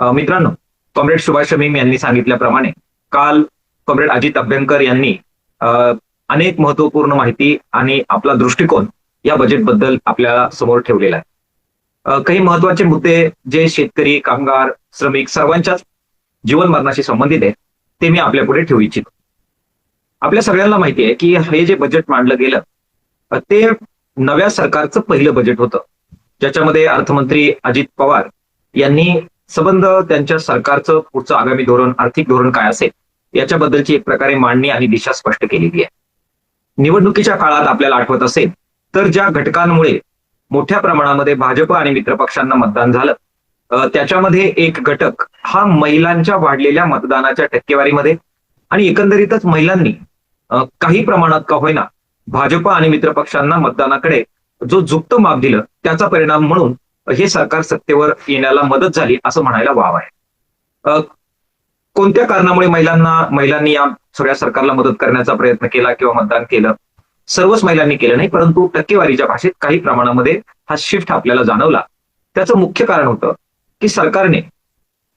मित्रांनो कॉम्रेड सुभाष शमीम यांनी सांगितल्याप्रमाणे काल कॉम्रेड अजित अभ्यंकर यांनी अनेक महत्त्वपूर्ण माहिती आणि आपला दृष्टिकोन या बजेटबद्दल आपल्यासमोर ठेवलेला आहे. काही महत्त्वाचे मुद्दे जे शेतकरी कामगार श्रमिक सर्वांच्याच जीवन मरणाशी संबंधित आहे ते मी आपल्या पुढे ठेवू इच्छितो. आपल्या सगळ्यांना माहिती आहे की हे जे बजेट मांडलं गेलं ते नव्या सरकारचं पहिलं बजेट होतं. ज्याच्यामध्ये अर्थमंत्री अजित पवार यांनी संबंध त्यांच्या सरकारचं पुढचं आगामी धोरण आर्थिक धोरण काय असेल याच्याबद्दलची एक प्रकारे मांडणी आणि दिशा स्पष्ट केलेली आहे. निवडणुकीच्या काळात आपल्याला आठवत असेल तर ज्या घटकांमुळे मोठ्या प्रमाणामध्ये भाजप आणि मित्रपक्षांना मतदान झालं त्याच्यामध्ये एक घटक हा महिलांच्या वाढलेल्या मतदानाच्या टक्केवारीमध्ये आणि एकंदरीतच महिलांनी काही प्रमाणात का होईना भाजप आणि मित्रपक्षांना मतदानाकडे जो झुकतं माप दिलं त्याचा परिणाम म्हणून हे सरकार सत्तेवर येण्याला मदत झाली असं म्हणायला वाव आहे. कोणत्या कारणामुळे महिलांना महिलांनी या सगळ्या सरकारला मदत करण्याचा प्रयत्न केला किंवा मतदान केलं? सर्वच महिलांनी केलं नाही परंतु टक्केवारीच्या भाषेत काही प्रमाणामध्ये हा शिफ्ट आपल्याला जाणवला. त्याचं मुख्य कारण होतं की सरकारने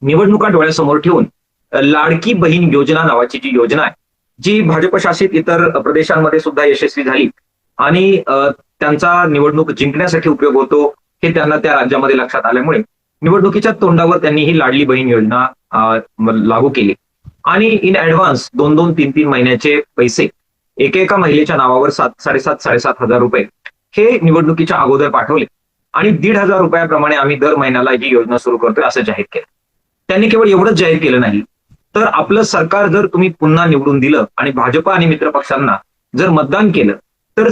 निवडणुका डोळ्यासमोर ठेवून लाडकी बहीण योजना नावाची जी योजना आहे जी भाजप शासित इतर प्रदेशांमध्ये सुद्धा यशस्वी झाली आणि त्यांचा निवडणूक जिंकण्यासाठी उपयोग होतो हे त्यांना त्या राज्यामध्ये लक्षात आल्यामुळे निवडणुकीच्या तोंडावर त्यांनी ही लाडली बहीण योजना लागू केली. आणि इन ऍडव्हान्स दोन दोन तीन तीन महिन्याचे पैसे एकेका महिलेच्या नावावर सात साडेसात साडेसात हजार रुपये हे निवडणुकीच्या अगोदर पाठवले. आणि दीड हजार रुपयाप्रमाणे आम्ही दर महिन्याला ही योजना सुरू करतोय असं जाहीर केलं. त्यांनी केवळ एवढंच जाहीर केलं नाही. तर आपलं सरकार जर तुम्ही पुन्हा निवडून दिलं आणि भाजप आणि मित्र पक्षांना जर मतदान केलं तर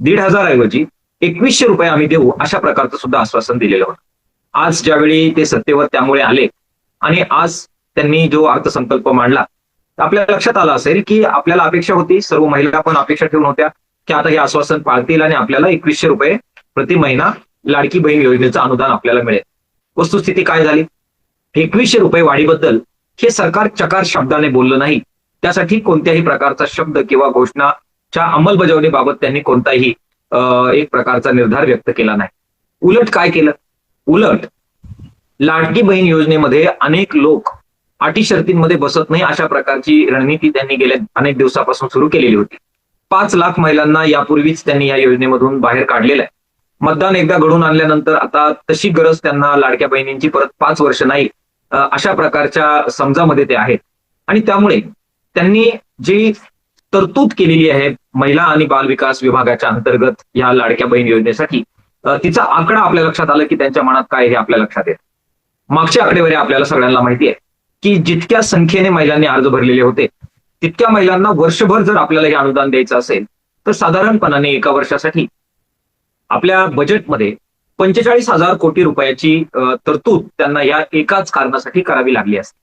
दीड हजार ऐवजी एकवीसशे रुपये आम्ही देऊ अशा प्रकारचं सुद्धा आश्वासन दिलेलं होतं. आज ज्यावेळी ते सत्तेवर त्यामुळे आले आणि आज त्यांनी जो अर्थसंकल्प मांडला आपल्या लक्षात आलं असेल की आपल्याला अपेक्षा होती सर्व महिला पण अपेक्षा ठेवून होत्या की आता हे आश्वासन पाळतील आणि आपल्याला एकवीसशे रुपये प्रति महिना लाडकी बहीण योजनेचं अनुदान आपल्याला मिळेल. वस्तुस्थिती काय झाली? एकवीसशे रुपये वाढीबद्दल हे सरकार चकार शब्दाने बोललं नाही. त्यासाठी कोणत्याही प्रकारचा शब्द किंवा घोषणाच्या अंमलबजावणीबाबत त्यांनी कोणताही एक प्रकारचा निर्धार व्यक्त केला नाही. उलट काय केलं? उलट लाडकी बहीण योजनेमध्ये अनेक लोक अटी शर्तींमध्ये बसत नाही अशा प्रकारची रणनीती त्यांनी गेल्या अनेक दिवसापासून सुरू केलेली होती. पाच लाख महिलांना यापूर्वीच त्यांनी या योजनेमधून बाहेर काढलेलं आहे. मतदान एकदा घडून आणल्यानंतर आता तशी गरज त्यांना लाडक्या बहिणींची परत पाच वर्ष नाही अशा प्रकारच्या समजामध्ये ते आहेत. आणि त्यामुळे त्यांनी जी तरतूद केलेली आहे महिला आणि बाल विकास विभागाच्या अंतर्गत या लाडक्या बहीण योजनेसाठी तिचा आकडा आपल्या लक्षात आला की त्यांच्या मनात काय हे आपल्या लक्षात येत. मागची आकडेवारी आपल्याला सगळ्यांना माहिती आहे की जितक्या संख्येने महिलांनी अर्ज भरलेले होते तितक्या महिलांना वर्षभर जर आपल्याला हे अनुदान द्यायचं असेल तर साधारणपणाने एका वर्षासाठी आपल्या बजेटमध्ये पंचेचाळीस हजार कोटी रुपयाची तरतूद त्यांना या एकाच कारणासाठी करावी लागली असते.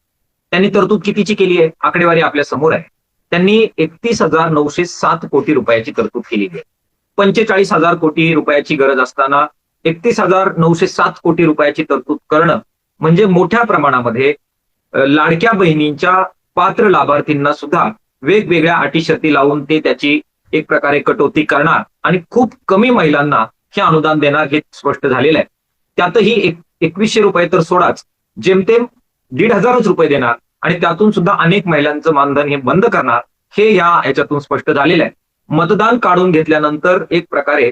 त्यांनी तरतूद कितीची केली आहे? आकडेवारी आपल्यासमोर आहे. त्यांनी एकतीस हजार नऊशे सात कोटी रुपयाची तरतूद केलेली आहे. पंचेचाळीस हजार कोटी रुपयाची गरज असताना एकतीस हजार नऊशे सात कोटी रुपयाची तरतूद करणं म्हणजे मोठ्या प्रमाणामध्ये लाडक्या बहिणींच्या पात्र लाभार्थींना सुद्धा वेगवेगळ्या अटी शर्ती लावून ते त्याची एक प्रकारे कटौती करणार आणि खूप कमी महिलांना हे अनुदान देणार हे स्पष्ट झालेलं आहे. त्यातही एकवीसशे रुपये तर सोडाच. जेमतेम दीड हजारच रुपये देणार. आणि त्यातून सुद्धा अनेक महिलांचं मानधन हे बंद करणार हे या ह्याच्यातून स्पष्ट झालेलं आहे. मतदान काढून घेतल्यानंतर एक प्रकारे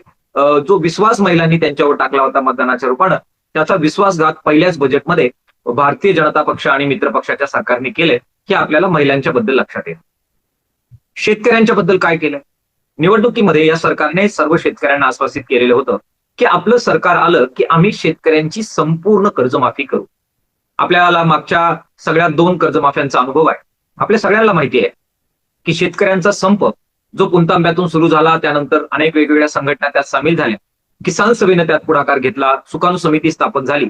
जो विश्वास महिलांनी त्यांच्यावर टाकला होता मतदानाच्या रूपानं त्याचा विश्वासघात पहिल्याच बजेटमध्ये भारतीय जनता पक्ष आणि मित्र पक्षाच्या सरकारने केले हे आपल्याला महिलांच्या बद्दल लक्षात येईल. शेतकऱ्यांच्या बद्दल काय केलं निवडणुकीमध्ये या सरकारने सर्व शेतकऱ्यांना आश्वासित केलेलं होतं की आपलं सरकार आलं की आम्ही शेतकऱ्यांची संपूर्ण कर्जमाफी करू. आपल्याला मागच्या सगळ्या दोन कर्जमाफ्यांचा अनुभव आहे. आपल्या सगळ्यांना माहिती आहे की शेतकऱ्यांचा संप जो पुंतांब्यातून सुरू झाला त्यानंतर अनेक वेगवेगळ्या संघटना त्यात सामील झाल्या. किसान सभेनं त्यात पुढाकार घेतला सुकाणू समिती स्थापन झाली.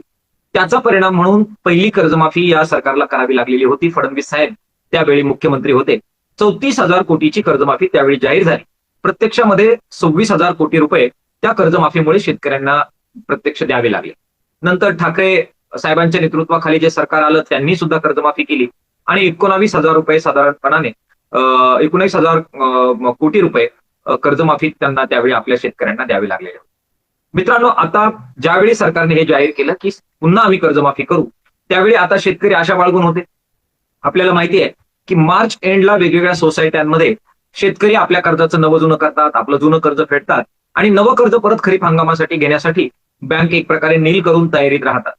त्याचा परिणाम म्हणून पहिली कर्जमाफी या सरकारला करावी लागलेली होती फडणवीस साहेब त्यावेळी मुख्यमंत्री होते. चौतीस हजार कोटीची कर्जमाफी त्यावेळी जाहीर झाली. प्रत्यक्षामध्ये सव्वीस हजार कोटी रुपये त्या कर्जमाफीमुळे शेतकऱ्यांना प्रत्यक्ष द्यावे लागले. नंतर ठाकरे साहेबांच्या नेतृत्वाखाली जे सरकार आलं त्यांनी सुद्धा कर्जमाफी केली. आणि एकोणावीस हजार रुपये साधारणपणाने एकोणीस हजार कोटी रुपये कर्जमाफी त्यांना त्यावेळी आपल्या शेतकऱ्यांना द्यावे लागलेली मित्रांनो आता ज्यावेळी सरकारने हे जाहीर केलं की पुन्हा आम्ही कर्जमाफी करू त्यावेळी आता शेतकरी आशा बाळगून होते. आपल्याला माहिती आहे की मार्च एंडला वेगवेगळ्या सोसायट्यांमध्ये शेतकरी आपल्या कर्जाचं नवं जुनं करतात आपलं जुनं कर्ज फेडतात आणि नवं कर्ज परत खरीप हंगामासाठी घेण्यासाठी बँक एक प्रकारे नील करून तयारीत राहतात.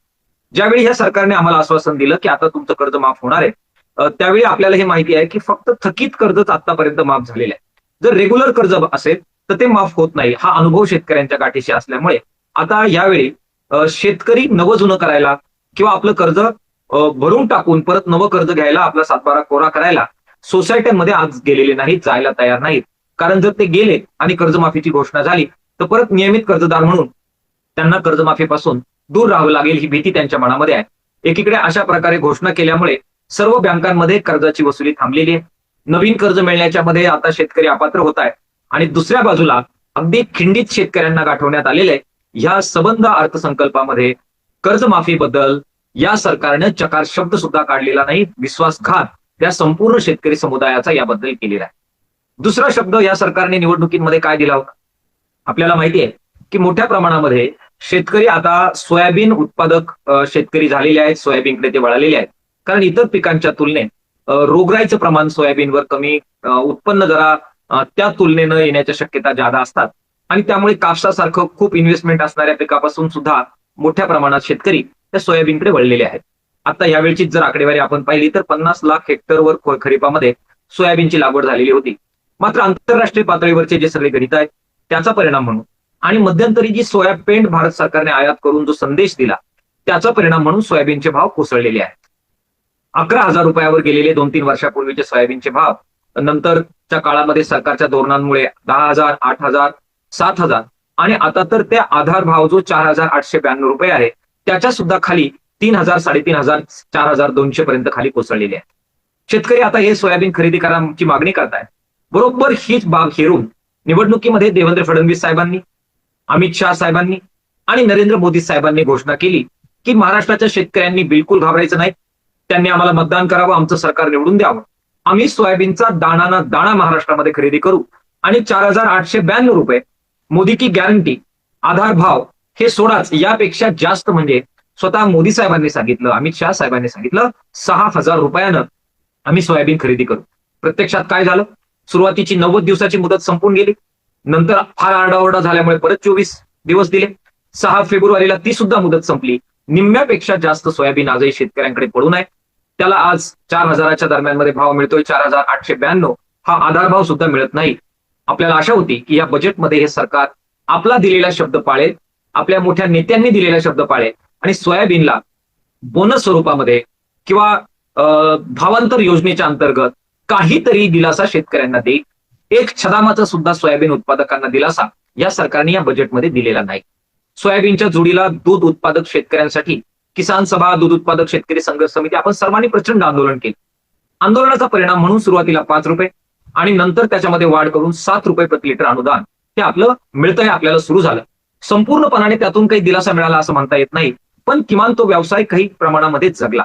ज्यावेळी ह्या सरकारने आम्हाला आश्वासन दिलं की आता तुमचं कर्ज माफ होणार आहे त्यावेळी आपल्याला हे माहिती आहे की फक्त थकीत कर्जच आतापर्यंत माफ झालेलं आहे. जर रेग्युलर कर्ज असेल तर ते माफ होत नाही. हा अनुभव शेतकऱ्यांच्या गाठीशी असल्यामुळे आता यावेळी शेतकरी नवं जुनं करायला किंवा आपलं कर्ज भरून टाकून परत नवं कर्ज घ्यायला आपला सातबारा कोरा करायला सोसायट्यांमध्ये आज गेलेले नाहीत जायला तयार नाहीत. कारण जर ते गेले आणि कर्जमाफीची घोषणा झाली तर परत नियमित कर्जदार म्हणून त्यांना कर्जमाफीपासून दूर राहावं लागेल ही भीती त्यांच्या मनामध्ये आहे. एकीकडे अशा प्रकारे घोषणा केल्यामुळे सर्व बँकांमध्ये कर्जाची वसुली थांबलेली आहे. नवीन कर्ज मिळण्याच्या मध्ये आता शेतकरी अपात्र होत आहे आणि दुसऱ्या बाजूला अगदी खिंडीत शेतकऱ्यांना गाठवण्यात आलेले ह्या सबंध अर्थसंकल्पामध्ये कर्जमाफीबद्दल या सरकारनं चकार शब्द सुद्धा काढलेला नाही. विश्वासघात त्या संपूर्ण शेतकरी समुदायाचा याबद्दल केलेला आहे. दुसरा शब्द या सरकारने निवडणुकीमध्ये काय दिला होता? आपल्याला माहिती आहे की मोठ्या प्रमाणामध्ये शेतकरी आता सोयाबीन उत्पादक शेतकरी झालेले आहेत सोयाबीनकडे ते वळालेले आहेत. कारण इतर पिकांच्या तुलनेत रोगराईचं प्रमाण सोयाबीनवर कमी उत्पन्न जरा त्या तुलनेनं येण्याच्या शक्यता जादा असतात. आणि त्यामुळे कापसासारखं खूप इन्व्हेस्टमेंट असणाऱ्या पिकापासून सुद्धा मोठ्या प्रमाणात शेतकरी त्या सोयाबीनकडे वळलेले आहेत. आता यावेळची जर आकडेवारी आपण पाहिली तर पन्नास लाख हेक्टरवर खरीपामध्ये सोयाबीनची लागवड झालेली होती. मात्र आंतरराष्ट्रीय पातळीवरचे जे सगळे गणित आहेत त्याचा परिणाम म्हणून आणि मध्यंतरी जी सोया पेंट भारत सरकारने आयात करून जो संदेश दिला त्याचा परिणाम म्हणून सोयाबीनचे भाव कोसळलेले आहेत. अकरा हजार रुपयावर गेलेले दोन तीन वर्षापूर्वीचे सोयाबीनचे भाव नंतरच्या काळामध्ये सरकारच्या धोरणांमुळे दहा हजार आठ हजार सात हजार आणि आता तर ते आधार भाव जो चार हजार आठशे ब्याण्णव रुपये आहे त्याच्या सुद्धा खाली तीन हजार साडेतीन हजार चार हजार दोनशे पर्यंत खाली कोसळलेले आहेत. शेतकरी आता हे सोयाबीन खरेदी करायची मागणी करतायत. बरोबर हीच बाब हेरून निवडणुकीमध्ये देवेंद्र फडणवीस साहेबांनी अमित शहा साहेबांनी आणि नरेंद्र मोदी साहेबांनी घोषणा केली की महाराष्ट्राच्या शेतकऱ्यांनी बिलकुल घाबरायचं नाही. त्यांनी आम्हाला मतदान करावं आमचं सरकार निवडून द्यावं. आम्ही सोयाबीनचा दाणाना दाणा महाराष्ट्रामध्ये खरेदी करू आणि चार हजार आठशे ब्याण्णव रुपये मोदी की गॅरंटी आधार भाव हे सोडाच यापेक्षा जास्त म्हणजे स्वतः मोदी साहेबांनी सांगितलं अमित शहा साहेबांनी सांगितलं सहा हजार रुपयानं आम्ही सोयाबीन खरेदी करू. प्रत्यक्षात काय झालं? सुरुवातीची नव्वद दिवसाची मुदत संपून गेली. नंतर फार आरडाओरडा झाल्यामुळे परत चोवीस दिवस दिले. सहा फेब्रुवारीला ती सुद्धा मुदत संपली. निम्म्यापेक्षा जास्त सोयाबीन आजही शेतकऱ्यांकडे पडून आहे. त्याला आज चार हजाराच्या दरम्यानमध्ये भाव मिळतोय. चार हजार आठशे ब्याण्णव. हा आधारभाव सुद्धा मिळत नाही. आपल्याला आशा होती की या बजेटमध्ये हे सरकार आपला दिलेला शब्द पाळेल आपल्या मोठ्या नेत्यांनी दिलेला शब्द पाळेल आणि सोयाबीनला बोनस स्वरूपामध्ये किंवा भावांतर योजनेच्या अंतर्गत काहीतरी दिलासा शेतकऱ्यांना देईल. एक छदामाचा सुद्धा सोयाबीन उत्पादकांना दिलासा या सरकारने या बजेटमध्ये दिलेला नाही. सोयाबीनच्या जोडीला दूध उत्पादक शेतकऱ्यांसाठी किसान सभा दूध उत्पादक शेतकरी संघर्ष समिती आपण सर्वांनी प्रचंड आंदोलन केलं. आंदोलनाचा परिणाम म्हणून सुरुवातीला पाच रुपये आणि नंतर त्याच्यामध्ये वाढ करून सात रुपये प्रति लिटर अनुदान हे आपलं मिळतंय आपल्याला सुरू झालं. संपूर्णपणाने त्यातून काही दिलासा मिळाला असं म्हणता येत नाही पण किमान तो व्यवसाय काही प्रमाणामध्ये जगला.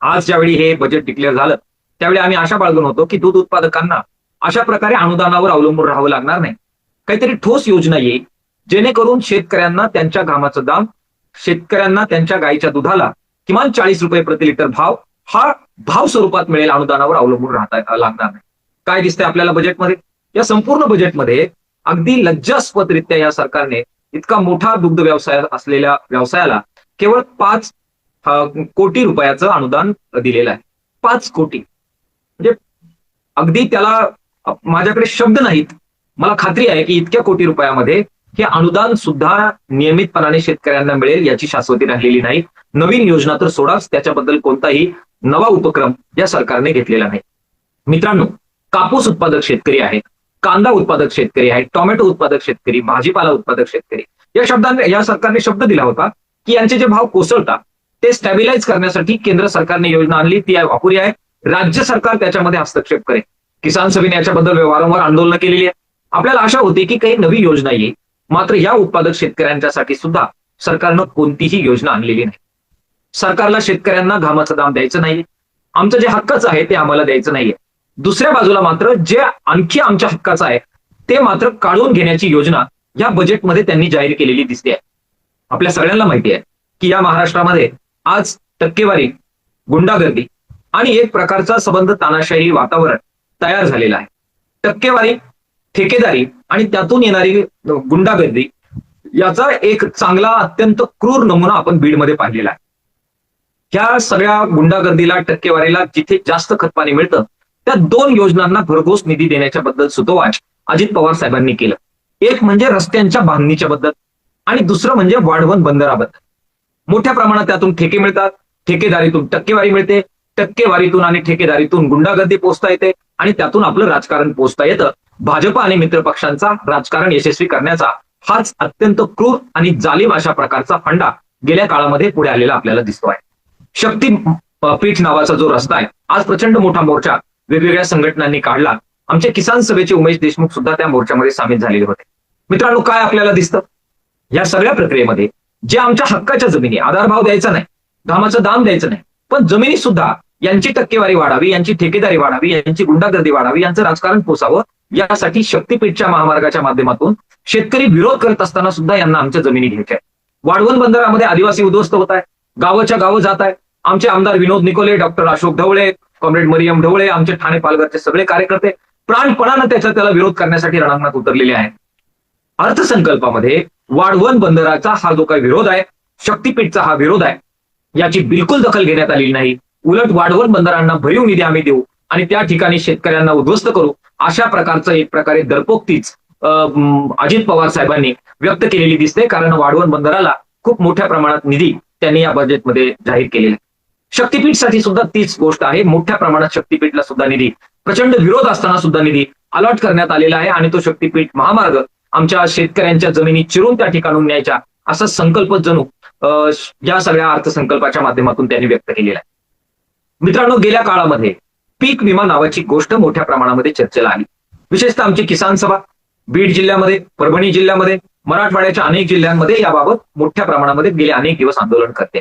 आज ज्यावेळी हे बजेट डिक्लेअर झालं त्यावेळी आम्ही आशा बाळगून होतो की दूध उत्पादकांना अशा प्रकारे अनुदानावर अवलंबून राहावं लागणार नाही. काहीतरी ठोस योजना येईल जेणेकरून शेतकऱ्यांना त्यांच्या घामाचं दाम शेतकऱ्यांना त्यांच्या गाईच्या दुधाला किमान चाळीस रुपये प्रति लिटर भाव हा भाव स्वरूपात मिळेल अनुदानावर अवलंबून राहता लागणार नाही. काय दिसतंय आपल्याला बजेटमध्ये या संपूर्ण बजेटमध्ये अगदी लज्जास्पदरित्या या सरकारने इतका मोठा दुग्ध व्यवसाय असलेल्या व्यवसायाला केवळ पाच कोटी रुपयाचं अनुदान दिलेलं आहे. पाच कोटी. म्हणजे अगदी त्याला माझ्याकडे शब्द नाहीत. मला खात्री आहे की इतक्या कोटी रुपयामध्ये हे अनुदान सुद्धा नियमितपणाने शेतकऱ्यांना मिळेल याची शाश्वती राहिलेली नाही. नवीन योजना तर सोडाच त्याच्याबद्दल कोणताही नवा उपक्रम या सरकारने घेतलेला नाही. मित्रांनो कापूस उत्पादक शेतकरी आहेत कांदा उत्पादक शेतकरी आहेत टोमॅटो उत्पादक शेतकरी भाजीपाला उत्पादक शेतकरी. या शब्दांनी या सरकारने शब्द दिला होता की यांचे जे भाव कोसळतात ते स्टॅबिलाईज करण्यासाठी केंद्र सरकारने योजना आणली ती आहे अपुरी आहे. राज्य सरकार त्याच्यामध्ये हस्तक्षेप करेल. किसान सभेने याच्याबद्दल वारंवार आंदोलन केलेली आहे आपल्याला आशा होती की काही नवी योजना येईल. मात्र या उत्पादक शेतकऱ्यांच्यासाठी सुद्धा सरकारनं कोणतीही योजना आणलेली नाही. सरकारला शेतकऱ्यांना घामाचं दाम द्यायचं नाहीये. आमचं जे हक्काचं आहे ते आम्हाला द्यायचं नाहीये. दुसऱ्या बाजूला मात्र जे आणखी आमच्या हक्काचं आहे ते मात्र काढून घेण्याची योजना या बजेटमध्ये त्यांनी जाहीर केलेली दिसते आहे. आपल्या सगळ्यांना माहिती आहे की या महाराष्ट्रामध्ये आज टक्केवारी गुंडागर्दी आणि एक प्रकारचा संबंध तानाशाही वातावरण तयार झालेला आहे. टक्केवारी ठेकेदारी आणि त्यातून येणारी गुंडागर्दी याचा एक चांगला अत्यंत क्रूर नमुना आपण बीडमध्ये पाहिलेला आहे. ह्या सगळ्या गुंडागर्दीला टक्केवारीला जिथे जास्त खतपाणी मिळतं त्या दोन योजनांना भरघोस निधी देण्याच्या बद्दल सुतोवाच अजित पवार साहेबांनी केलं. एक म्हणजे रस्त्यांच्या बांधणीच्या बद्दल आणि दुसरं म्हणजे वाढवण बंदराबद्दल. मोठ्या प्रमाणात त्यातून ठेके मिळतात ठेकेदारीतून टक्केवारी मिळते टक्केवारीतून आणि ठेकेदारीतून गुंडागर्दी पोचता येते आणि त्यातून आपलं राजकारण पोचता येतं. भाजप आणि मित्र पक्षांचा राजकारण यशस्वी करण्याचा हाच अत्यंत क्रूर आणि जालीम अशा प्रकारचा फंडा गेल्या काळामध्ये पुढे आलेला आपल्याला दिसतो आहे शक्ती पीठ नावाचा जो रस्ता आहे आज प्रचंड मोठा मोर्चा वेगवेगळ्या संघटनांनी काढला. आमचे किसान सभेचे उमेश देशमुख सुद्धा त्या मोर्चामध्ये सामील झालेले होते. मित्रांनो काय आपल्याला दिसतं? या सगळ्या प्रक्रियेमध्ये जे आमच्या हक्काच्या जमिनी आधारभाव द्यायचा नाही घामाचं दाम द्यायचं नाही पण जमिनी सुद्धा यांची टक्केवारी वाढावी यांची ठेकेदारी वाढावी यांची गुंडागर्दी वाढावी यांचं राजकारण पोसावं यासाठी शक्तीपीठच्या महामार्गाच्या माध्यमातून शेतकरी विरोध करत असताना सुद्धा यांना आमच्या जमिनी घ्यायच्या वाढवण बंदरामध्ये आदिवासी उद्ध्वस्त होत आहे गावाच्या गावं जात आहे आमचे आमदार विनोद निकोले डॉक्टर अशोक ढवळे कॉम्रेड मरियम ढवळे आमचे ठाणे पालघरचे सगळे कार्यकर्ते प्राणपणानं त्याचा त्याला विरोध करण्यासाठी रणांगणात उतरलेले आहेत. अर्थसंकल्पामध्ये वाढवण बंदराचा हा जो काही विरोध आहे शक्तीपीठचा हा विरोध आहे याची बिलकुल दखल घेण्यात आलेली नाही. उलट वाढवण बंदरांना भरीव निधी आम्ही देऊ आणि त्या ठिकाणी शेतकऱ्यांना उद्ध्वस्त करू अशा प्रकारचं एक प्रकारे दरपोक्तीच अं, अजित पवार साहेबांनी व्यक्त केलेली दिसते. कारण वाढवण बंदराला खूप मोठ्या प्रमाणात निधी त्यांनी या बजेटमध्ये जाहीर केलेला आहे. शक्तीपीठसाठी सुद्धा तीच गोष्ट आहे. मोठ्या प्रमाणात शक्तीपीठला सुद्धा निधी प्रचंड विरोध असताना सुद्धा निधी अलॉट करण्यात आलेला आहे आणि तो शक्तीपीठ महामार्ग आमच्या शेतकऱ्यांच्या जमिनी चिरून त्या ठिकाणून न्यायचा असा संकल्प जणू अं, या सगळ्या अर्थसंकल्पाच्या माध्यमातून त्यांनी व्यक्त केलेला आहे. मित्रांनो गेल्या काळामध्ये पीक विमा नावाची गोष्ट मोठ्या प्रमाणामध्ये चर्चेला आली. विशेषतः आमची किसान सभा बीड जिल्ह्यामध्ये परभणी जिल्ह्यामध्ये मराठवाड्याच्या अनेक जिल्ह्यांमध्ये याबाबत मोठ्या प्रमाणामध्ये गेले अनेक दिवस आंदोलन करते.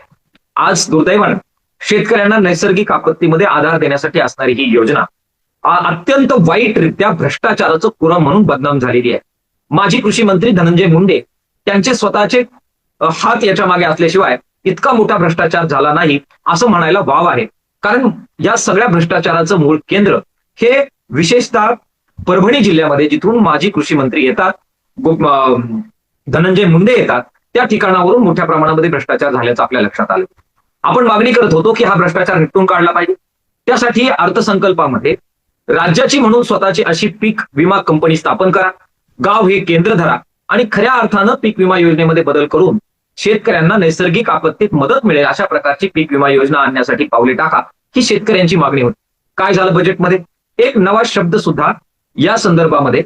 आज दुर्दैवानं शेतकऱ्यांना नैसर्गिक आपत्तीमध्ये आधार देण्यासाठी असणारी ही योजना अत्यंत वाईटरित्या भ्रष्टाचाराचं पुरं म्हणून बदनाम झालेली आहे. माजी कृषी मंत्री धनंजय मुंडे त्यांचे स्वतःचे हात याच्या मागे असल्याशिवाय इतका मोठा भ्रष्टाचार झाला नाही असं म्हणायला वाव आहे. कारण या सगळ्या भ्रष्टाचाराचं मूळ केंद्र हे विशेषतः परभणी जिल्ह्यामध्ये जिथून माजी कृषी मंत्री येतात धनंजय मुंडे येतात त्या ठिकाणावरून मोठ्या प्रमाणामध्ये भ्रष्टाचार झाल्याचं आपल्या लक्षात आलं. आपण मागणी करत होतो की हा भ्रष्टाचार निपटून काढला पाहिजे. त्यासाठी अर्थसंकल्पामध्ये राज्याची म्हणून स्वतःची अशी पीक विमा कंपनी स्थापन करा गाव हे केंद्र धरा आणि खऱ्या अर्थानं पीक विमा योजनेमध्ये बदल करून शेतकऱ्यांना नैसर्गिक आपत्तीत मदत मिळेल अशा प्रकारची पीक विमा योजना आणण्यासाठी पावले टाका ही शेतकऱ्यांची मागणी होती. काय झालं बजेटमध्ये एक नवा शब्द सुद्धा या संदर्भामध्ये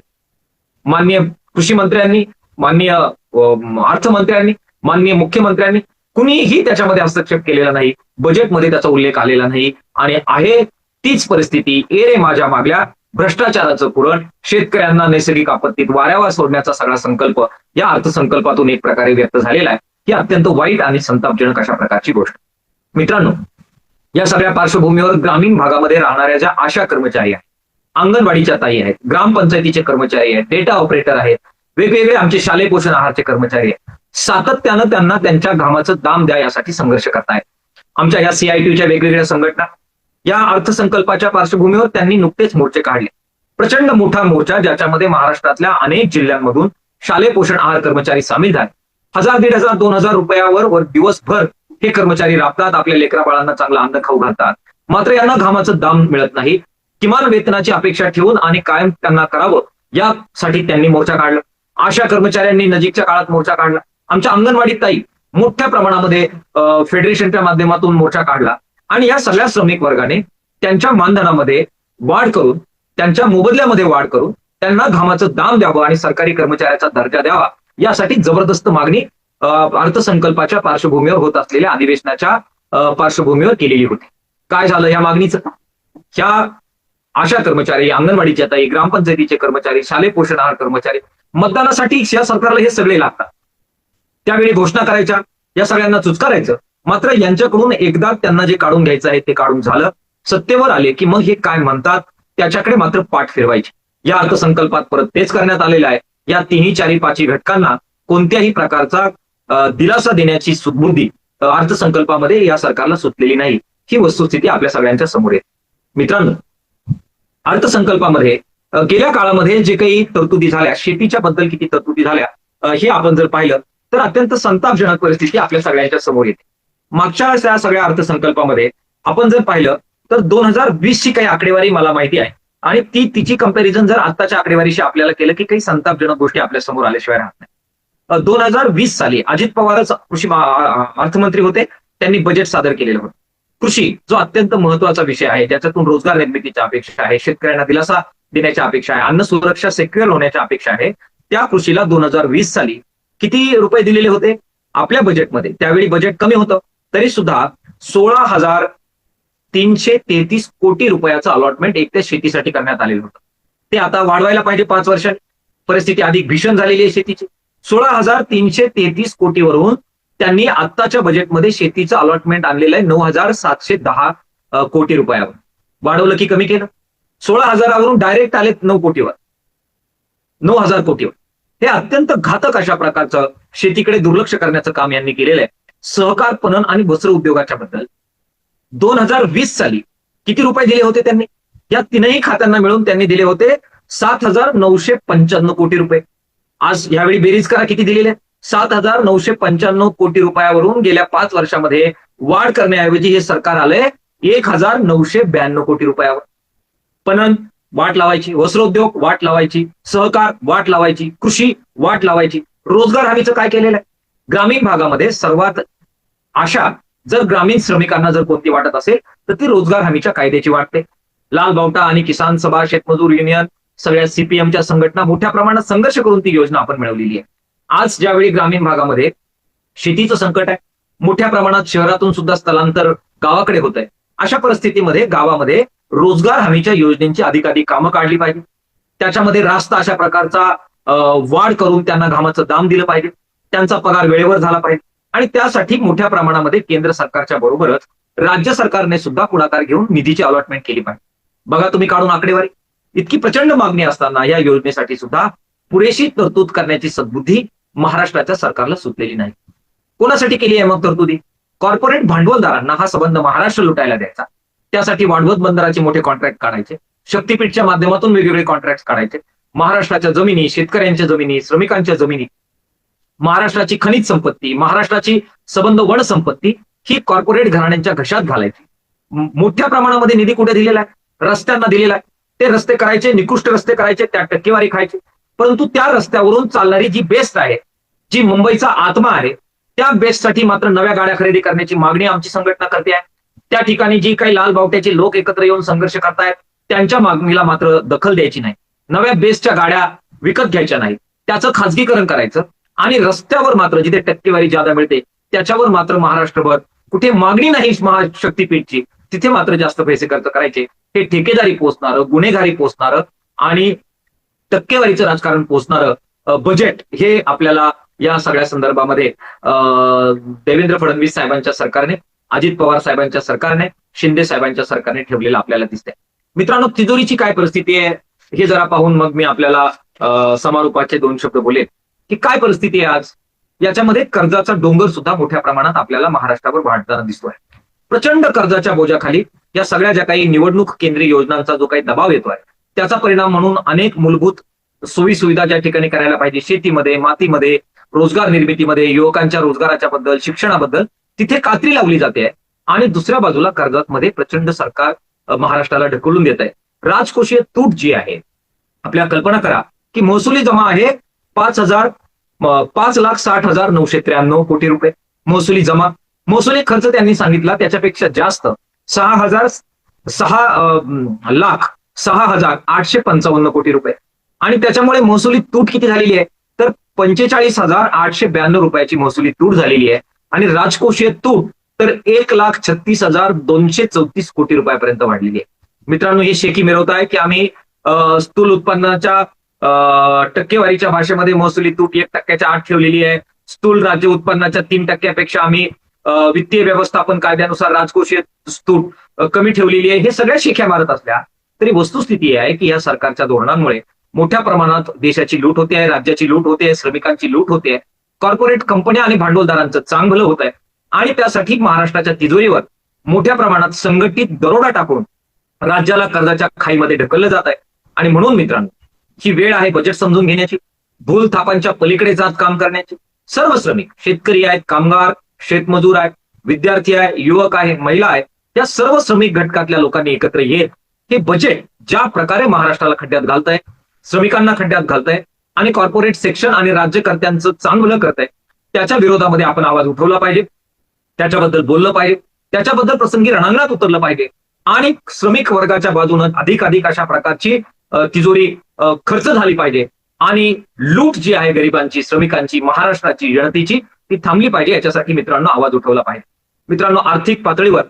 माननीय कृषी मंत्र्यांनी माननीय अर्थमंत्र्यांनी माननीय मुख्यमंत्र्यांनी कुणीही त्याच्यामध्ये हस्तक्षेप केलेला नाही बजेटमध्ये त्याचा उल्लेख आलेला नाही आणि आहे तीच परिस्थिती ए रे माझ्या मागल्या भ्रष्टाचाराचं पुरण शेतकऱ्यांना नैसर्गिक आपत्तीत वाऱ्यावर सोडण्याचा सगळा संकल्प या अर्थसंकल्पातून एक प्रकारे व्यक्त झालेला आहे. ही अत्यंत वाईट आणि संतापजनक अशा प्रकारची गोष्ट. मित्रांनो या सगळ्या पार्श्वभूमीवर ग्रामीण भागामध्ये राहणाऱ्या ज्या आशा कर्मचारी आहेत अंगणवाडीच्या ताई आहेत ग्रामपंचायतीचे कर्मचारी आहेत डेटा ऑपरेटर आहेत वेगवेगळे आमचे शालेय पोषण आहारचे कर्मचारी आहेत सातत्यानं त्यांना त्यांच्या घामाचं दाम द्या यासाठी संघर्ष करतायत. आमच्या या सीआयटीच्या वेगवेगळ्या संघटना या अर्थसंकल्पाच्या पार्श्वभूमीवर त्यांनी नुकतेच मोर्चे काढले. प्रचंड मोठा मोर्चा ज्याच्यामध्ये महाराष्ट्रातल्या अनेक जिल्ह्यांमधून शालेय पोषण आहार कर्मचारी सामील झाले. हजार दीड हजार दोन हजार रुपयावर वर दिवसभर हे कर्मचारी राबतात आपल्या लेकरा बाळांना चांगला अन्न खाऊ घालतात. मात्र यांना घामाचं दाम मिळत नाही. किमान वेतनाची अपेक्षा ठेवून आणि कायम त्यांना करावं यासाठी त्यांनी मोर्चा काढला. आशा कर्मचाऱ्यांनी नजीकच्या काळात मोर्चा काढला. आमच्या अंगणवाडीत ताई मोठ्या प्रमाणामध्ये फेडरेशनच्या माध्यमातून मोर्चा काढला. आणि या सगळ्या श्रमिक वर्गाने त्यांच्या मानधनामध्ये वाढ करून त्यांच्या मोबदल्यामध्ये वाढ करून त्यांना घामाचं दाम द्यावं आणि सरकारी कर्मचाऱ्याचा दर्जा द्यावा. यासाठी जबरदस्त मागणी अं, अर्थसंकल्पाच्या पार्श्वभूमीवर होत असलेल्या अधिवेशनाच्या पार्श्वभूमीवर केलेली होती. काय झालं या मागणीचं? ह्या आशा कर्मचारी अंगणवाडीच्या ताई ग्रामपंचायतीचे कर्मचारी शालेय पोषण आहार कर्मचारी मतदानासाठी या सरकारला हे सगळे लागतात. त्यावेळी घोषणा करायच्या या सगळ्यांना चुचकारायचं मात्र यांच्याकडून एकदा त्यांना जे काढून घ्यायचं आहे ते काढून झालं. सत्तेवर आले की मग हे काय म्हणतात त्याच्याकडे मात्र पाठ फिरवायचे. या अर्थसंकल्पात परत तेच करण्यात आलेलं आहे. या तिन्ही चारी पाची घटकांना कोणत्याही प्रकारचा दिलासा देण्याची सुदबुद्धी अर्थसंकल्पामध्ये या सरकारला सुचलेली नाही. ही वस्तुस्थिती आपल्या सगळ्यांच्या समोर आहे. मित्रांनो अर्थसंकल्पामध्ये गेल्या काळामध्ये जे काही तरतुदी झाल्या शेतीच्या बद्दल किती तरतुदी झाल्या हे आपण जर पाहिलं तर अत्यंत संतापजनक परिस्थिती आपल्या सगळ्यांच्या समोर येते. मागच्या सगळ्या अर्थसंकल्पामध्ये आपण जर पाहिलं तर दोन हजार वीस ची काही आकडेवारी मला माहिती आहे. आणि ती तिची कंपॅरिझन जर आत्ताच्या आकडेवारीशी आपल्याला केलं की काही संतापजनक गोष्टी आपल्यासमोर आल्याशिवाय राहत नाही. दोन हजार वीस साली अजित पवारच कृषी अर्थमंत्री होते. त्यांनी बजेट सादर केलेलं होतं. कृषी जो अत्यंत महत्त्वाचा विषय आहे ज्याच्यातून रोजगार निर्मितीच्या अपेक्षा आहे शेतकऱ्यांना दिलासा देण्याची अपेक्षा आहे अन्न सुरक्षा सेक्युअर होण्याच्या अपेक्षा आहे. त्या कृषीला दोन हजार वीस साली किती रुपये दिलेले होते? आपल्या बजेटमध्ये त्यावेळी बजेट कमी होतं. तरी सुद्धा सोळा हजार तीनशे तेहतीस कोटी रुपयाचं अलॉटमेंट एकट्या शेतीसाठी करण्यात आलेलं होतं. ते आता वाढवायला पाहिजे पाच वर्षांनी परिस्थिती अधिक भीषण झालेली आहे शेतीची. सोळा हजार तीनशे तेहतीस कोटीवरून त्यांनी आत्ताच्या बजेटमध्ये शेतीचं अलॉटमेंट आणलेलं आहे नऊ हजार सातशे दहा कोटी रुपयावर. वाढवलं की कमी केलं? सोळा हजारावरून डायरेक्ट आलेत नऊ कोटीवर. नऊ हजार कोटीवर. हे अत्यंत घातक अशा प्रकारचं शेतीकडे दुर्लक्ष करण्याचं काम यांनी केलेलं आहे. सहकार पणन आणि वस्त्र उद्योगाच्या बद्दल दोन हजार वीस साली किती रुपये दिले होते त्यांनी? या तीनही खात्यांना मिळून त्यांनी दिले होते सात हजार नऊशे पंच्याण्णव कोटी रुपये. आज यावेळी बेरीज करा किती दिलेले? सात हजार नऊशे पंच्याण्णव कोटी रुपयावरून गेल्या पाच वर्षामध्ये वाढ करण्याऐवजी हे सरकार आलंय एक हजार नऊशे ब्याण्णव कोटी रुपयावर. पणन वाट लावायची वस्त्रोद्योग वाट लावायची सहकार वाट लावायची कृषी वाट लावायची. रोजगार हमीचं काय केलेलं आहे? ग्रामीण भागामध्ये सर्वात आशा जर ग्रामीण श्रमिकांना जर कोणती वाटत असेल तर ती रोजगार हमीच्या कायद्याची वाटते. लाल बावटा आणि किसान सभा शेतमजूर युनियन सगळ्या सीपीएमच्या संघटना मोठ्या प्रमाणात संघर्ष करून ती योजना आपण मिळवलेली आहे. आज ज्यावेळी ग्रामीण भागामध्ये शेतीचं संकट आहे मोठ्या प्रमाणात शहरातून सुद्धा स्थलांतर गावाकडे होत आहे अशा परिस्थितीमध्ये गावामध्ये रोजगार हमीच्या योजनेची अधिकाधिक कामं काढली पाहिजे त्याच्यामध्ये रास्त अशा प्रकारचा वाढ करून त्यांना घामाचं दाम दिलं पाहिजे. त्यांचा पगार वेळेवर झाला पाहिजे. आणि त्यासाठी मोठ्या प्रमाणामध्ये केंद्र सरकारच्या बरोबरच राज्य सरकारने सुद्धा पुढाकार घेऊन निधीची अलॉटमेंट केली पाहिजे. बघा तुम्ही काढून आकडेवारी. इतकी प्रचंड मागणी असताना या योजनेसाठी सुद्धा पुरेशी तरतूद करण्याची सद्बुद्धी महाराष्ट्राच्या सरकारला सुटलेली नाही. कोणासाठी केली आहे मग तरतुदी? कॉर्पोरेट भांडवलदारांना हा संबंध महाराष्ट्र लुटायला द्यायचा. त्यासाठी वाढवत बंदराचे मोठे कॉन्ट्रॅक्ट काढायचे. शक्तीपीठच्या माध्यमातून वेगवेगळे कॉन्ट्रॅक्ट काढायचे. महाराष्ट्राच्या जमिनी शेतकऱ्यांच्या जमिनी श्रमिकांच्या जमिनी महाराष्ट्राची खनिज संपत्ती महाराष्ट्राची संबंध वन संपत्ती ही कॉर्पोरेट घराण्यांच्या घशात घालायची. मोठ्या प्रमाणामध्ये निधी कुठे दिलेला आहे? रस्त्यांना दिलेला आहे. ते रस्ते करायचे निकृष्ट रस्ते करायचे त्या टक्केवारी खायचे. परंतु त्या रस्त्यावरून चालणारी जी बेस्ट आहे जी मुंबईचा आत्मा आहे त्या बेस्टसाठी मात्र नव्या गाड्या खरेदी करण्याची मागणी आमची संघटना करते आहे. त्या ठिकाणी जी काही लाल बावट्याचे लोक एकत्र येऊन संघर्ष करतायत त्यांच्या मागणीला मात्र दखल द्यायची नाही. नव्या बेस्टच्या गाड्या विकत घ्यायच्या नाही त्याचं खाजगीकरण करायचं. आणि रस्त्यावर मात्र जिथे टक्केवारी ज्यादा मिळते त्याच्यावर मात्र महाराष्ट्रभर कुठे मागणी नाही महाशक्तीपीठची तिथे मात्र जास्त पैसे खर्च करायचे. हे ठेकेदारी पोचणारं गुन्हेगारी पोचणारं आणि टक्केवारीचं राजकारण पोचणारं बजेट हे आपल्याला या सगळ्या संदर्भामध्ये अ, देवेंद्र फडणवीस साहेबांच्या सरकारने अजित पवार साहेबांच्या सरकारने शिंदे साहेबांच्या सरकारने ठेवलेलं आपल्याला दिसतंय. मित्रांनो तिजोरीची काय परिस्थिती आहे हे जरा पाहून मग मी आपल्याला समारोपाचे दोन शब्द बोलेन. की काय परिस्थिती आहे आज? याच्यामध्ये कर्जाचा डोंगर सुद्धा मोठ्या प्रमाणात आपल्याला महाराष्ट्रावर वाढताना दिसतोय. प्रचंड कर्जाच्या बोजाखाली या सगळ्या ज्या काही निवडणूक केंद्रीय योजनांचा जो काही दबाव येतोय त्याचा परिणाम म्हणून अनेक मूलभूत सोयी सुविधा ज्या ठिकाणी करायला पाहिजे शेतीमध्ये मातीमध्ये रोजगार निर्मितीमध्ये युवकांच्या रोजगाराच्या बद्दल शिक्षणाबद्दल तिथे कात्री लावली जाते आणि दुसऱ्या बाजूला कर्जामध्ये प्रचंड सरकार महाराष्ट्राला ढकलून देत आहे राजकोषीय तूट जी आहे आपल्या कल्पना करा की महसुली जमा आहे पाच हजार पाच लाख साठ हजार नऊशे त्र्याण्णव कोटी रुपये महसुली जमा. महसुली खर्च त्यांनी सांगितला त्याच्यापेक्षा जास्त सहा हजार सहा लाख सहा हजार आठशे पंचावन्न कोटी रुपये. आणि त्याच्यामुळे महसुली तूट किती झालेली आहे? तर पंचेचाळीस हजार आठशे ब्याण्णव रुपयाची महसुली तूट झालेली आहे. आणि राजकोषीय तूट तर एक लाख छत्तीस हजार दोनशे चौतीस कोटी रुपयापर्यंत वाढलेली आहे. मित्रांनो हे शेकी मिळवताय की आम्ही स्थूल उत्पन्नाच्या टक्केवारीच्या भाषेमध्ये महसुली तूट एक टक्क्याच्या आठ ठेवलेली आहे. स्थूल राज्य उत्पन्नाच्या तीन टक्क्यापेक्षा आम्ही वित्तीय व्यवस्थापन कायद्यानुसार राजकोषीय तूट कमी ठेवलेली आहे. हे सगळ्या शिख्या मारत असल्या तरी वस्तुस्थिती आहे की या सरकारच्या धोरणांमुळे मोठ्या प्रमाणात देशाची लूट होते आहे राज्याची लूट होते आहे श्रमिकांची लूट होते आहे. कॉर्पोरेट कंपन्या आणि भांडवलदारांचं चांगलं होत आहे. आणि त्यासाठी महाराष्ट्राच्या तिजोरीवर मोठ्या प्रमाणात संघटित दरोडा टाकून राज्याला कर्जाच्या खाईमध्ये ढकललं जात आहे. आणि म्हणून मित्रांनो ही वेळ आहे बजेट समजून घेण्याची. भूल थापांच्या पलीकडे जात काम करण्याची. सर्व श्रमिक शेतकरी आहेत कामगार शेतमजूर आहेत विद्यार्थी आहे युवक आहे महिला आहे या सर्व श्रमिक घटकातल्या लोकांनी एकत्र येत हे बजेट ज्या प्रकारे महाराष्ट्राला खड्ड्यात घालतंय श्रमिकांना खड्ड्यात घालतंय आणि कॉर्पोरेट सेक्शन आणि राज्यकर्त्यांचं चांगलं करतंय त्याच्या विरोधामध्ये आपण आवाज उठवला पाहिजे. त्याच्याबद्दल बोललं पाहिजे. त्याच्याबद्दल प्रसंगी रणांगणात उतरलं पाहिजे. आणि श्रमिक वर्गाच्या बाजूनं अधिक अधिक अशा प्रकारची तिजोरी खर्च झाली पाहिजे. आणि लूट जी आहे गरिबांची श्रमिकांची महाराष्ट्राची जनतेची ती थांबली पाहिजे. याच्यासाठी मित्रांनो आवाज उठवला पाहिजे. मित्रांनो आर्थिक पातळीवर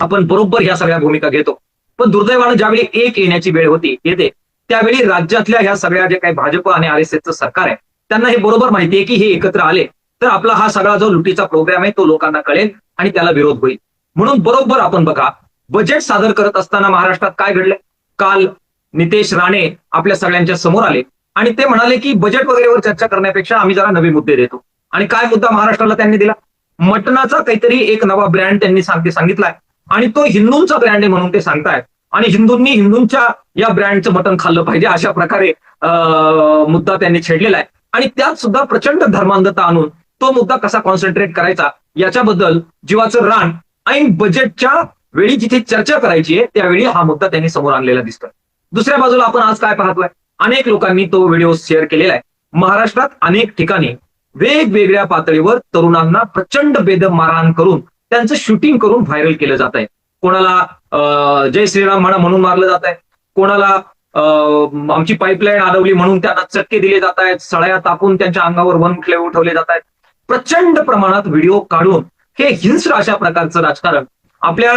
आपण बरोबर ह्या सगळ्या भूमिका घेतो. पण दुर्दैवानं ज्यावेळी एक येण्याची वेळ होती येते त्यावेळी राज्यातल्या ह्या सगळ्या जे काही भाजप आणि आर एस एसचं सरकार आहे त्यांना हे बरोबर माहिती आहे की हे एकत्र आले तर आपला हा सगळा जो लुटीचा प्रोग्राम आहे तो लोकांना कळेल आणि त्याला विरोध होईल. म्हणून बरोबर आपण बघा बजेट सादर करत असताना महाराष्ट्रात काय घडलंय काल नितेश राणे आपल्या सगळ्यांच्या समोर आले. आणि ते म्हणाले की बजेट वगैरेवर चर्चा करण्यापेक्षा आम्ही जरा नवे मुद्दे देतो. आणि काय मुद्दा महाराष्ट्राला त्यांनी दिला? मटणाचा काहीतरी एक नवा ब्रँड त्यांनी सांगते सांगितलाय. आणि तो हिंदूंचा ब्रँड आहे म्हणून ते सांगतायत. आणि हिंदूंनी हिंदूंच्या या ब्रँडचं मटण खाल्लं पाहिजे अशा प्रकारे अं, मुद्दा त्यांनी छेडलेला आहे. आणि त्यात सुद्धा प्रचंड धर्मांधता आणून तो मुद्दा कसा कॉन्सन्ट्रेट करायचा याच्याबद्दल जीवाचं रान आणि बजेटच्या वेळी जिथे चर्चा करायची आहे त्यावेळी हा मुद्दा त्यांनी समोर आणलेला दिसतोय. दुसऱ्या बाजूला आपण आज काय पाहतोय? अनेक लोकांनी तो व्हिडिओ शेअर केलेला आहे. महाराष्ट्रात अनेक ठिकाणी वेगवेगळ्या पातळीवर तरुणांना प्रचंड बेदम मारहाण करून त्यांचं शूटिंग करून व्हायरल केलं जात आहे. कोणाला जय श्रीराम म्हणा म्हणून मारलं जात आहे. कोणाला आमची पाईपलाईन अडवली म्हणून त्यांना चटके दिले जात आहेत. सळ्या तापून त्यांच्या अंगावर वनखले उठवले जात आहेत. प्रचंड प्रमाणात व्हिडिओ काढून हे हिंस्र अशा प्रकारचं राजकारण. आपल्या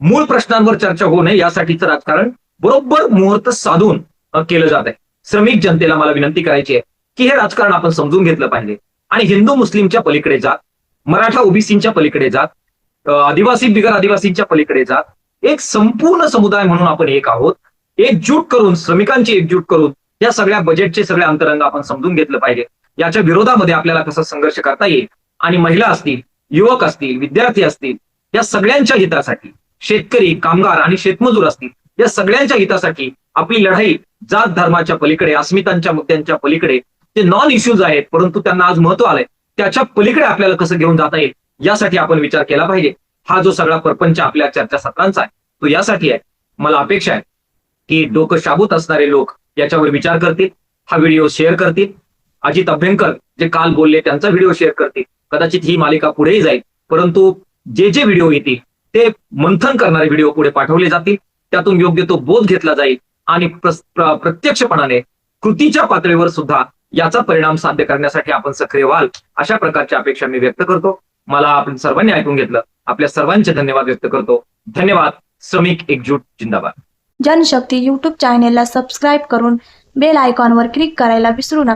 मूळ प्रश्नांवर चर्चा होऊ नये यासाठीचं राजकारण बरोबर मुहूर्त साधून केलं जात आहे. श्रमिक जनतेला मला विनंती करायची आहे की हे राजकारण आपण समजून घेतलं पाहिजे. आणि हिंदू मुस्लिमच्या पलीकडे जात मराठा ओबीसीच्या पलीकडे जात आदिवासी बिगर आदिवासींच्या पलीकडे जात एक संपूर्ण समुदाय म्हणून आपण एक आहोत. एकजूट करून श्रमिकांची एकजूट करून या सगळ्या बजेटचे सगळे अंतरंग आपण समजून घेतलं पाहिजे. याच्या विरोधामध्ये आपल्याला कसा संघर्ष करता येईल? आणि महिला असतील युवक असतील विद्यार्थी असतील या सगळ्यांच्या हितासाठी शेतकरी कामगार आणि शेतमजूर असतील या सगळ्यांच्या हितासाठी आपली लढाई जात धर्माच्या पलीकडे अस्मितांच्या मुद्द्यांच्या पलीकडे ते नॉन इश्यूज आहेत परंतु त्यांना आज महत्त्व आलंय त्याच्या पलीकडे आपल्याला कसं घेऊन जाता येईल यासाठी आपण विचार केला पाहिजे. हा जो सगळा प्रपंच आपल्या चर्चासत्रांचा आहे तो यासाठी आहे. मला अपेक्षा आहे की डोकं शाबूत असणारे लोक याच्यावर विचार करतील हा व्हिडिओ शेअर करतील. अजित अभ्यंकर जे काल बोलले त्यांचा व्हिडिओ शेअर करतील. कदाचित ही मालिका पुढेही जाईल परंतु जे जे व्हिडिओ येतील ते मंथन करणारे व्हिडिओ पुढे पाठवले जातील. त्यातून योग्य तो बोध घेतला जाईल आणि प्रत्यक्षपणाने कृतीच्या पातळीवर सुद्धा याचा परिणाम साध्य करण्यासाठी आपण सक्रिय व्हाल अशा प्रकारची अपेक्षा मी व्यक्त करतो. मला आपण सर्वांनी ऐकून घेतलं. आपल्या सर्वांचे धन्यवाद व्यक्त करतो. धन्यवाद. श्रमिक एकजूट जिंदाबाद. जनशक्ती युट्यूब चॅनेलला सबस्क्राईब करून बेल आयकॉनवर क्लिक करायला विसरू नका.